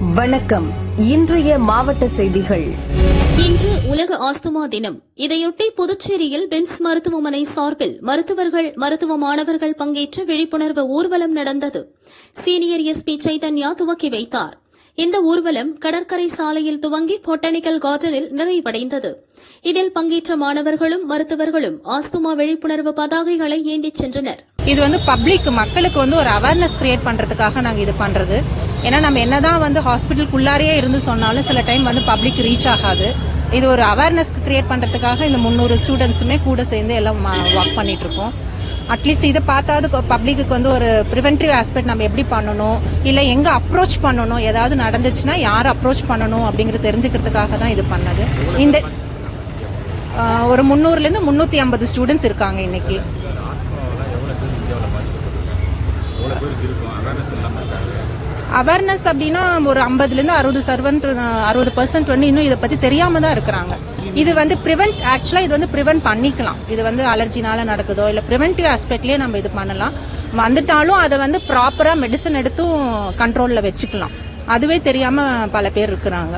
வணக்கம். இன்றைய மாவட்ட செய்திகள். இன்று உலக ஆஸ்துமா தினம். இதையொட்டி புதுச்சேரியில் பிம்ஸ் மருத்துவமனை சார்பில் மருத்துவர்கள் மருத்துவ மாணவர்கள் பங்கேற்ற விழிப்புணர்வு ஊர்வலம் நடந்தது. சீனியர் எஸ்பி சைதன்யா துவக்கி வைத்தார். இந்த ஊர்வலம் கடற்கரை சாலையில் துவங்கி பொட்டானிக்கல் கார்டனில் நிறைவடைந்தது. இதில் பங்கேற்ற மாணவர்களும் மருத்துவர்களும் ஆஸ்துமா விழிப்புணர்வு பதாகைகளை ஏந்திச் சென்றனர். இது வந்து பப்ளிக் மக்களுக்கு வந்து ஒரு அவேர்னஸ் கிரியேட் பண்றதுக்காக நாங்க இது பண்றது. ஏன்னா நம்ம என்னதான் வந்து ஹாஸ்பிட்டலுக்குள்ளாரையே இருந்து சொன்னாலும் சில டைம் வந்து பப்ளிக் ரீச் ஆகாது. இது ஒரு அவேர்னஸ் கிரியேட் பண்றதுக்காக இந்த முந்நூறு ஸ்டூடெண்ட்ஸுமே கூட சேர்ந்து எல்லாம் ஒர்க் பண்ணிட்டு இருக்கோம் அட்லீஸ்ட் இதை பார்த்தாவது பப்ளிக்கு வந்து ஒரு ப்ரிவென்டிவ் ஆஸ்பெக்ட் நம்ம எப்படி பண்ணணும்? இல்லை எங்கே அப்ரோச் பண்ணணும்? ஏதாவது நடந்துச்சுன்னா யார் அப்ரோச் பண்ணணும்? அப்படிங்கிறது தெரிஞ்சுக்கிறதுக்காக தான் இது பண்ணது. இந்த ஒரு முந்நூறுலேருந்து முந்நூற்றி ஐம்பது ஸ்டூடெண்ட்ஸ் இருக்காங்க இன்னைக்கு. அவேர்னஸ் அப்படின்னா ஒரு ஐம்பதுலேருந்து அறுபது சர்வன்ட் அறுபது பர்சன்ட் வந்து இன்னும் இதை பற்றி தெரியாமல் தான் இருக்கிறாங்க. இது வந்து ப்ரிவென்ட் ஆக்சுவலாக இது வந்து ப்ரிவென்ட் பண்ணிக்கலாம். இது வந்து அலர்ஜினால நடக்குதோ இல்லை ப்ரிவென்டிவ் ஆஸ்பெக்ட்லேயே நம்ம இது பண்ணலாம். வந்துட்டாலும் அதை வந்து ப்ராப்பராக மெடிசன் எடுத்தும் கண்ட்ரோலில் வச்சுக்கலாம். அதுவே தெரியாமல் பல பேர் இருக்கிறாங்க.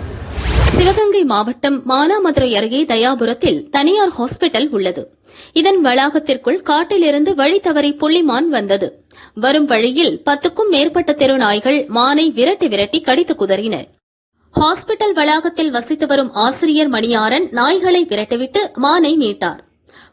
சிவகங்கை மாவட்டம் மானாமதுரை அருகே தயாபுரத்தில் தனியார் ஹாஸ்பிட்டல் உள்ளது. இதன் வளாகத்திற்குள் காட்டிலிருந்து வழி தவறி புள்ளிமான் வந்தது. வரும் வழியில் பத்துக்கும் மேற்பட்ட தெரு நாய்கள் மானை விரட்டி விரட்டி கடித்து குதறின. ஹாஸ்பிட்டல் வளாகத்தில் வசித்து வரும் ஆசிரியர் மணியாரன் நாய்களை விரட்டிவிட்டு மானை மீட்டார்.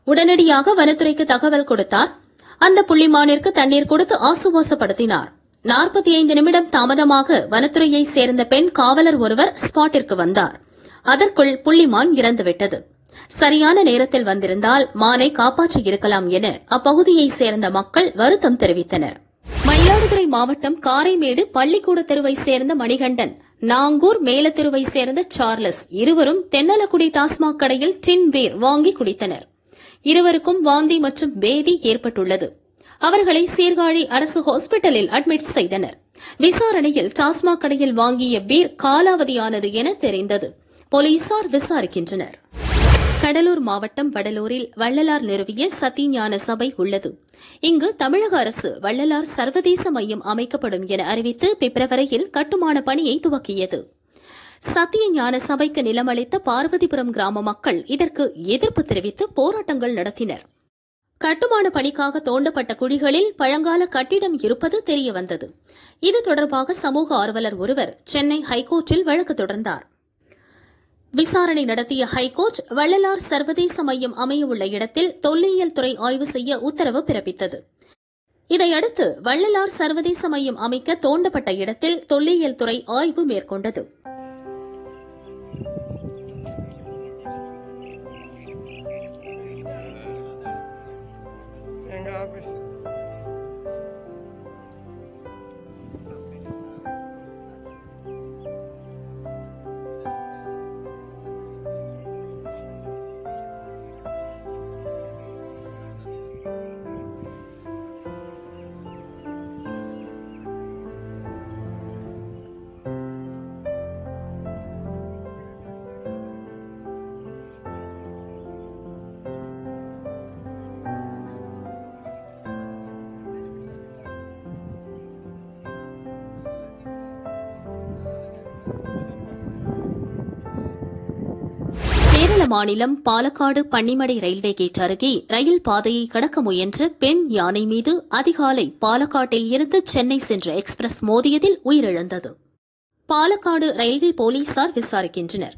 உடனடியாக வனத்துறைக்கு தகவல் கொடுத்தார். அந்த புள்ளிமானிற்கு தண்ணீர் கொடுத்து ஆசுவாசப்படுத்தினார். நாற்பத்தி ஐந்து நிமிடம் தாமதமாக வனத்துறையை சேர்ந்த பெண் காவலர் ஒருவர் ஸ்பாட்டிற்கு வந்தார். அதற்குள் புள்ளிமான் இறந்துவிட்டது. சரியான நேரத்தில் வந்திருந்தால் மானை காப்பாற்றி இருக்கலாம் என அப்பகுதியை சேர்ந்த மக்கள் வருத்தம் தெரிவித்தனர். மயிலாடுதுறை மாவட்டம் காரைமேடு பள்ளிக்கூட தெருவை சேர்ந்த மணிகண்டன் நாங்கூர் மேலத்தெருவை சேர்ந்த சார்லஸ் இருவரும் தென்னலக்குடி டாஸ்மாக் கடையில் டின் பீர் வாங்கி குடித்தனர். இருவருக்கும் வாந்தி மற்றும் பேதி ஏற்பட்டுள்ளது. அவர்களை சீர்காழி அரசு ஹாஸ்பிட்டலில் அட்மிட் செய்தனர். விசாரணையில் டாஸ்மாக் கடையில் வாங்கிய பீர் காலாவதியானது என தெரிந்தது. போலீசார் விசாரிக்கின்றனர். கடலூர் மாவட்டம் வடலூரில் வள்ளலார் நிறுவிய சத்திஞான சபை உள்ளது. இங்கு தமிழக அரசு வள்ளலார் சர்வதேச மையம் அமைக்கப்படும் என அறிவித்து பிப்ரவரியில் கட்டுமான பணியை துவக்கியது. சத்திய ஞான சபைக்கு நிலமளித்த பார்வதிபுரம் கிராம மக்கள் இதற்கு எதிர்ப்பு தெரிவித்து போராட்டங்கள் நடத்தினர். கட்டுமான பணிக்காக தோண்டப்பட்ட குழிகளில் பழங்கால கட்டிடம் இருப்பது தெரியவந்தது. இது தொடர்பாக சமூக ஆர்வலர் ஒருவர் சென்னை ஹைகோர்ட்டில் வழக்கு தொடர்ந்தார். விசாரணை நடத்திய ஹைகோர்ட் வள்ளலார் சர்வதேச மையம் அமையவுள்ள இடத்தில் தொல்லியல் துறை ஆய்வு செய்ய உத்தரவு பிறப்பித்தது. இதையடுத்து வள்ளலார் சர்வதேச மையம் அமைக்க தோண்டப்பட்ட இடத்தில் தொல்லியல் துறை ஆய்வு மேற்கொண்டது. மாநிலம் பாலக்காடு பன்னிமடை ரயில்வே கேட் அருகே ரயில் பாதையை கடக்க முயன்ற பெண் யானை மீது அதிகாலை பாலக்காட்டில் இருந்து சென்னை சென்ற எக்ஸ்பிரஸ் மோதியதில் உயிரிழந்தது. பாலக்காடு ரயில்வே போலீசார் விசாரிக்கின்றனர்.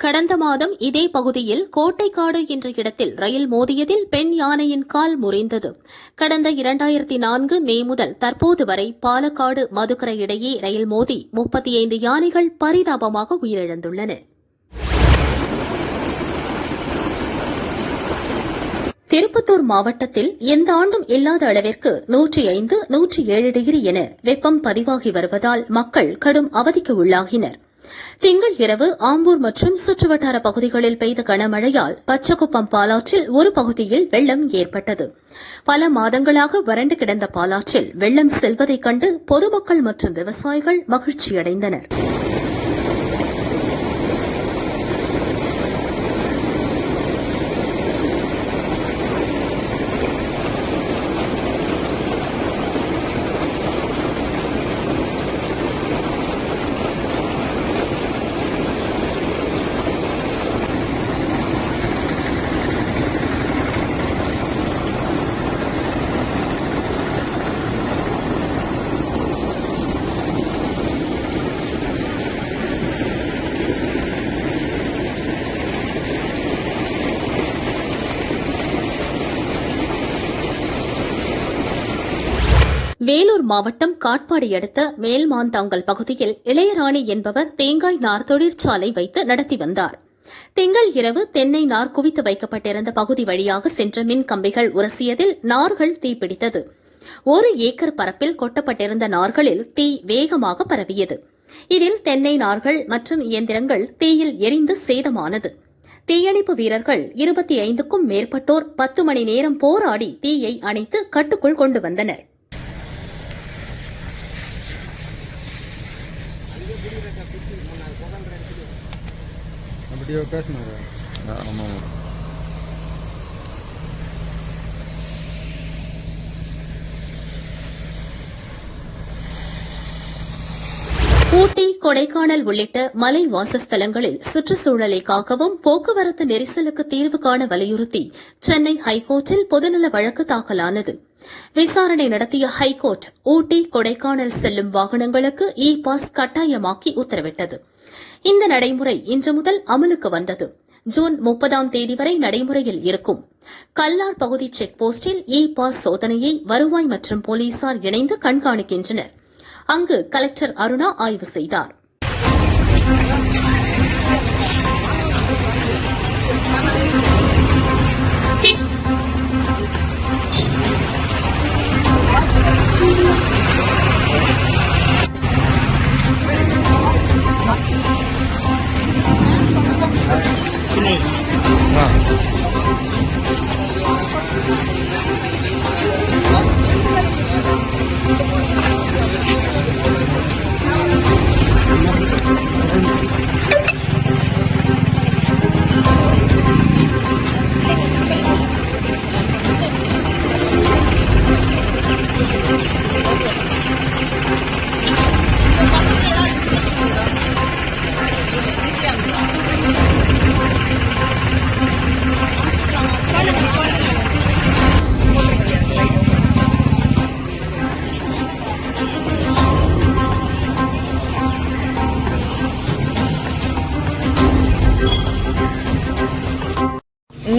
கடந்த மாதம் இதே பகுதியில் கோட்டைக்காடு என்ற இடத்தில் ரயில் மோதியதில் பெண் யானையின் கால் முறிந்தது. கடந்த இரண்டாயிரத்தி நான்கு மே முதல் தற்போது வரை பாலக்காடு மதுக்கரை இடையே ரயில் மோதி முப்பத்தி ஐந்து யானைகள் பரிதாபமாக உயிரிழந்துள்ளன. திருப்பத்தூர் மாவட்டத்தில் எந்த ஆண்டும் இல்லாத அளவிற்கு நூற்றி ஐந்து நூற்றி ஏழு டிகிரி என வெப்பம் பதிவாகி வருவதால் மக்கள் கடும் அவதிக்கு உள்ளாகினர். திங்கள் இரவு ஆம்பூர் மற்றும் சுற்றுவட்டார பகுதிகளில் பெய்த கனமழையால் பச்சகுப்பம் பாலாற்றில் ஒரு பகுதியில் வெள்ளம் ஏற்பட்டது. பல மாதங்களாக வறண்டு கிடந்த பாலாற்றில் வெள்ளம் செல்வதைக் கண்டு பொதுமக்கள் மற்றும் விவசாயிகள் மகிழ்ச்சியடைந்தனா் வேலூர் மாவட்டம் காட்பாடி அடுத்த மேல்மாந்தாங்கல் பகுதியில் இளையராணி என்பவர் தேங்காய் நார் தொழிற்சாலை வைத்து நடத்தி வந்தார். திங்கள் இரவு தென்னை நார் குவித்து வைக்கப்பட்டிருந்த பகுதி வழியாக சென்ற மின் கம்பிகள் உரசியதில் நார்கள் தீப்பிடித்தது ஒரு ஏக்கர் பரப்பில் கொட்டப்பட்டிருந்த நார்களில் தீ வேகமாக பரவியது. இதில் தென்னை நார்கள் மற்றும் இயந்திரங்கள் தீயில் எரிந்து சேதமானது. தீயணைப்பு வீரர்கள் இருபத்தி ஐந்துக்கும் மேற்பட்டோர் பத்து மணி நேரம் போராடி தீயை அணைத்து கட்டுக்குள் கொண்டு வந்தனர். அப்படியே பேசினாரு ஆமாம் ஊட்டி கொடைக்கானல் உள்ளிட்ட மலை வாசஸ்தலங்களில் சுற்றுச்சூழலை காக்கவும் போக்குவரத்து நெரிசலுக்கு தீர்வு காண வலியுறுத்தி சென்னை ஹைகோர்ட்டில் பொதுநல வழக்கு தாக்கலானது. விசாரணை நடத்திய ஹைகோர்ட் ஊட்டி கொடைக்கானல் செல்லும் வாகனங்களுக்கு இ பாஸ் கட்டாயமாக்கி உத்தரவிட்டது. இந்த நடைமுறை இன்று முதல் அமலுக்கு வந்தது. ஜூன் முப்பதாம் தேதி வரை நடைமுறையில் இருக்கும். கல்லார் பகுதி செக் போஸ்டில் இ பாஸ் சோதனையை வருவாய் மற்றும் போலீசார் இணைந்து கண்காணிக்கின்றனர். அங்கு கலெக்டர் அருணா ஆய்வு செய்தார்.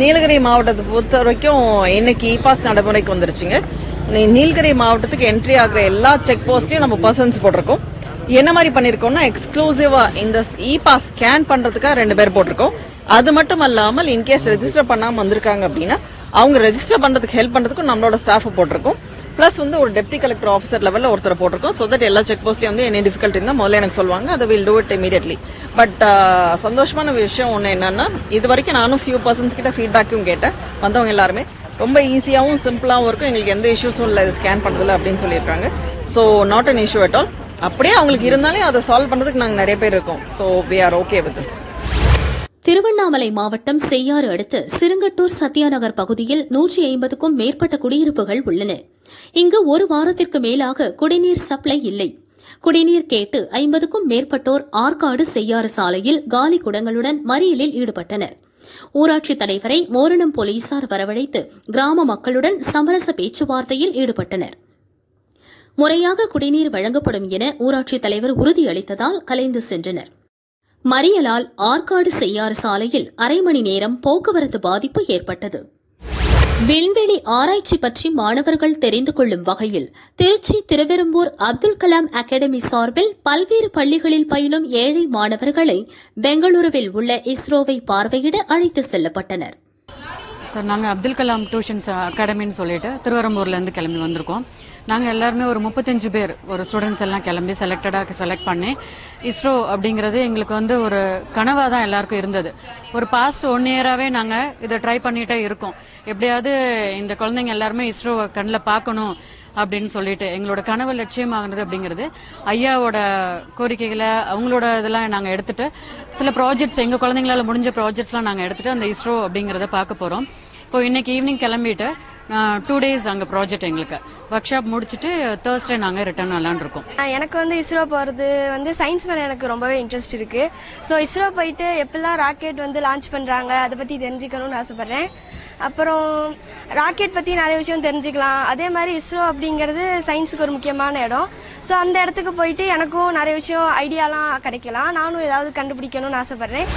நீலகிரி மாவட்டத்தை பொறுத்த வரைக்கும் இன்னைக்கு இ பாஸ் நடைமுறைக்கு வந்துருச்சுங்க. நீலகிரி மாவட்டத்துக்கு என்ட்ரி ஆகிற எல்லா செக் போஸ்ட்லயும் நம்ம பர்சன்ஸ் போட்டிருக்கோம். என்ன மாதிரி பண்ணிருக்கோம்னா எக்ஸ்க்ளூசிவா இந்த இ பாஸ் ஸ்கேன் பண்றதுக்காக ரெண்டு பேர் போட்டிருக்கோம். அது மட்டும் அல்லாமல் இன்கேஸ் ரெஜிஸ்டர் பண்ணாம வந்திருக்காங்க அப்படின்னா அவங்க ரெஜிஸ்டர் பண்றதுக்கு ஹெல்ப் பண்றதுக்கும் நம்மளோட ஸ்டாஃப் போட்டிருக்கோம். பிளஸ் வந்து ஒரு டெப்டி கலெக்டர் ஆஃபீஸர் லெவல்ல ஒருத்தர் போட்டிருக்கோம். ஸோ தட் எல்லா செக் போஸ்ட்லயும் வந்து என்ன டிஃபிகல்ட்டி இருந்தால் முதல்ல எனக்கு சொல்லுவாங்க. அதை will do it immediately but சந்தோஷமான விஷயம் ஒன்று என்னன்னா இது வரைக்கும் நானும் ஃபியூ பர்சன்ஸ் கிட்ட ஃபீட்பேக்கும் கேட்டேன். வந்தவங்க எல்லாருமே ரொம்ப ஈஸியாகவும் சிம்பிளாகவும் இருக்கும். எங்களுக்கு எந்த இஷ்யூஸும் இல்லை. ஸ்கேன் பண்ணுறதுல அப்படின்னு சொல்லியிருக்காங்க. So not an issue at all அப்படியே அவங்களுக்கு இருந்தாலே அதை சால்வ் பண்ணுறதுக்கு நாங்கள் நிறைய பேர் இருக்கோம். So we are okay with this Tiruvannamalai மாவட்டம் செய்யாறு அடுத்து சிறுங்கட்டூர் சத்யாநகர் பகுதியில் நூற்றி ஐம்பதுக்கும் மேற்பட்ட குடியிருப்புகள் உள்ளன. இங்கு ஒரு வாரத்திற்கு மேலாக குடிநீர் சப்ளை இல்லை. குடிநீர் கேட்டு ஐம்பதுக்கும் மேற்பட்டோர் ஆற்காடு செய்யாறு சாலையில் காலி குடங்களுடன் மறியலில் ஈடுபட்டனர். ஊராட்சித் தலைவரை மோரணம் போலீசார் வரவழைத்து கிராம மக்களுடன் சமரச பேச்சுவார்த்தையில் ஈடுபட்டனர். முறையாக குடிநீர் வழங்கப்படும் என ஊராட்சித் தலைவர் உறுதியளித்ததால் கலைந்து சென்றனர். மறியலால் ஆற்காடு செய்யாறு சாலையில் அரை மணி நேரம் போக்குவரத்து பாதிப்பு ஏற்பட்டது. விண்வெளி ஆராய்ச்சி பற்றி மாணவர்கள் தெரிந்து கொள்ளும் வகையில் திருச்சி திருவெரும்பூர் அப்துல் கலாம் அகாடமி சார்பில் பல்வேறு பள்ளிகளில் பயிலும் ஏழை மாணவர்களை பெங்களூருவில் உள்ள இஸ்ரோவை பார்வையிட அழைத்து செல்லப்பட்டனர். சார் நாங்கள் அப்துல் கலாம் டியூஷன்ஸ் அகாடமின்னு சொல்லிட்டு திருவரம்பூர்லேருந்து கிளம்பி வந்திருக்கோம். நாங்கள் எல்லாருமே ஒரு முப்பத்தஞ்சு பேர் ஒரு ஸ்டூடெண்ட்ஸ் எல்லாம் கிளம்பி செலக்டடாக செலக்ட் பண்ணி இஸ்ரோ அப்படிங்கிறது எங்களுக்கு வந்து ஒரு கனவாக தான் எல்லாருக்கும் இருந்தது. ஒரு பாஸ்ட் ஒன் இயராகவே நாங்கள் இதை ட்ரை பண்ணிகிட்டே இருக்கோம். எப்படியாவது இந்த குழந்தைங்க எல்லாருமே இஸ்ரோ கண்ணில் பார்க்கணும் அப்படின்னு சொல்லிட்டு எங்களோட கனவு லட்சியமாகிறது அப்படிங்கிறது ஐயாவோட கோரிக்கைகளை அவங்களோட இதெல்லாம் நாங்கள் எடுத்துட்டு சில ப்ராஜெக்ட்ஸ் எங்கள் குழந்தைங்களால முடிஞ்ச ப்ராஜெக்ட்ஸ்லாம் நாங்கள் எடுத்துட்டு அந்த இஸ்ரோ அப்படிங்கிறத பார்க்க போகிறோம் இப்போ இன்னைக்கு ஈவினிங் கிளம்பிட்டு டூ டேஸ் அங்கே ப்ராஜெக்ட் எங்களுக்கு. ஒர்க் ஷாப் முடிச்சுட்டு தேர்ஸ்டே நாங்க ரிட்டர்ன் வரலான்னு இருக்கோம் எனக்கு வந்து இஸ்ரோ போகிறது வந்து சயின்ஸ் மேலே எனக்கு ரொம்பவே இன்ட்ரெஸ்ட் இருக்கு. ஸோ இஸ்ரோ போயிட்டு எப்படிலாம் ராக்கெட் வந்து லான்ச் பண்ணுறாங்க அதை பற்றி தெரிஞ்சுக்கணும்னு ஆசைப்பட்றேன். அப்புறம் ராக்கெட் பற்றி நிறைய விஷயம் தெரிஞ்சுக்கலாம். அதே மாதிரி இஸ்ரோ அப்படிங்கிறது சயின்ஸுக்கு ஒரு முக்கியமான இடம். ஸோ அந்த இடத்துக்கு போயிட்டு எனக்கும் நிறைய விஷயம் ஐடியாலாம் கிடைக்கலாம். நானும் ஏதாவது கண்டுபிடிக்கணும்னு ஆசைப்பட்றேன்.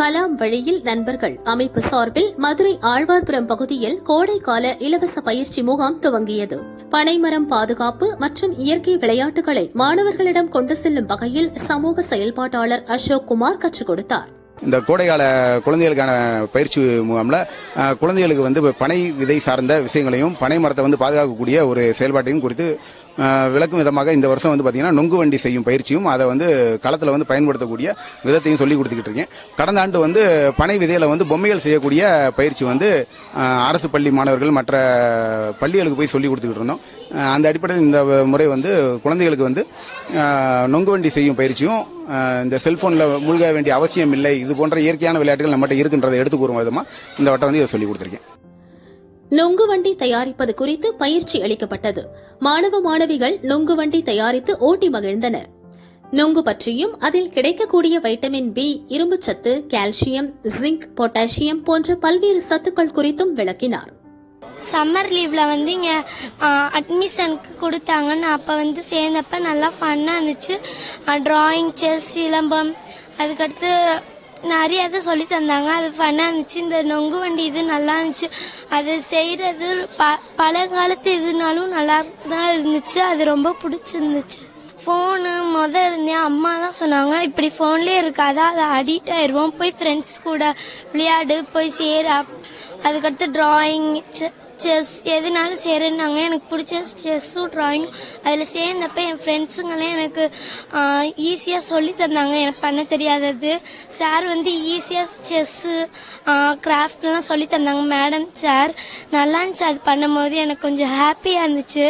கலாம் வழியில் நண்பர்கள். அமைப்பு சார்பில் மதுரை ஆழ்வார்புரம் பகுதியில் கோடைக்கால இலவச பயிற்சி முகாம் துவங்கியது. பனைமரம் பாதுகாப்பு மற்றும் இயற்கை விளையாட்டுகளை மாணவர்களிடம் கொண்டு செல்லும் வகையில் சமூக செயல்பாட்டாளர் அசோக் குமார் கற்றுக் கொடுத்தார். இந்த கோடைகால குழந்தைகளுக்கான பயிற்சி முகாமில் குழந்தைகளுக்கு வந்து பனை விதை சார்ந்த விஷயங்களையும் பனை மரத்தை வந்து பாதுகாக்கக்கூடிய ஒரு செயல்பாட்டையும் குறித்து விளக்கும் விதமாக இந்த வருஷம் வந்து பார்த்தீங்கன்னா நொங்கு வண்டி செய்யும் பயிற்சியும் அதை வந்து களத்தில் வந்து பயன்படுத்தக்கூடிய விதத்தையும் சொல்லி கொடுத்துக்கிட்டு இருக்கேன். கடந்த ஆண்டு வந்து பனை விதையில் வந்து பொம்மைகள் செய்யக்கூடிய பயிற்சி வந்து அரசு பள்ளி மாணவர்கள் மற்ற பள்ளிகளுக்கு போய் சொல்லி கொடுத்துக்கிட்டு இருந்தோம். அந்த அடிப்படையில் இந்த முறை வந்து குழந்தைகளுக்கு வந்து நொங்கு வண்டி செய்யும் பயிற்சியும் இந்த செல்போனில் மூழ்க வேண்டிய அவசியம் இல்லை இது போன்ற இயற்கையான விளையாட்டுகள் நம்மகிட்ட இருக்கின்றதை எடுத்து கூறும் இந்த வட்டம் வந்து இதை சொல்லி கொடுத்துருக்கேன். நுங்கு வண்டி தயாரிப்பது குறித்து பயிற்சி அளிக்கப்பட்டது. மாணவ மாணவிகள் நுங்கு வண்டி தயாரித்து ஓட்டி மகிழ்ந்தனர். நுங்கு பற்றியும் அதில் கிடைக்கக்கூடிய வைட்டமின் பி இரும்புச்சத்து கால்சியம் ஜிங்க் பொட்டாசியம் போன்ற பல்வேறு சத்துக்கள் குறித்தும் விளக்கினார். சம்மர் லீவ்ல வந்து இங்க அட்மிஷனுக்கு கொடுத்தாங்கன்னு அப்போ அப்ப வந்து சேர்ந்தப்ப நல்லா ஃபன்னா இருந்துச்சு. ட்ராயிங் செஸ் சிலம்பம் அதுக்கடுத்து நிறைய இதை சொல்லி தந்தாங்க. அது ஃபன்னாக இருந்துச்சு. இந்த நொங்கு வண்டி இது நல்லா இருந்துச்சு. அது செய்கிறது ப பழைய காலத்து இதுனாலும் நல்லா தான் இருந்துச்சு. அது ரொம்ப பிடிச்சிருந்துச்சு. ஃபோனு முத இருந்தேன் அம்மா தான் சொன்னாங்க இப்படி ஃபோன்லேயே இருக்காதா? அதை அடிக்ட் ஆயிடுவோம். போய் ஃப்ரெண்ட்ஸ் கூட விளையாடு போய் சேர. அதுக்கடுத்து ட்ராயிங் செஸ் எதுனாலும் சேருன்னாங்க. எனக்கு பிடிச்ச செஸ்ஸும் டிராயிங் அதில் சேர்ந்தப்ப என் ஃப்ரெண்ட்ஸுங்களே எனக்கு ஈஸியாக சொல்லி தந்தாங்க. எனக்கு பண்ண தெரியாதது. சார் வந்து ஈஸியாக செஸ்ஸு கிராஃப்ட்லாம் சொல்லி தந்தாங்க. மேடம் சார் நல்லா இருந்துச்சு. அது பண்ணும்போது எனக்கு கொஞ்சம் ஹாப்பியாக இருந்துச்சு.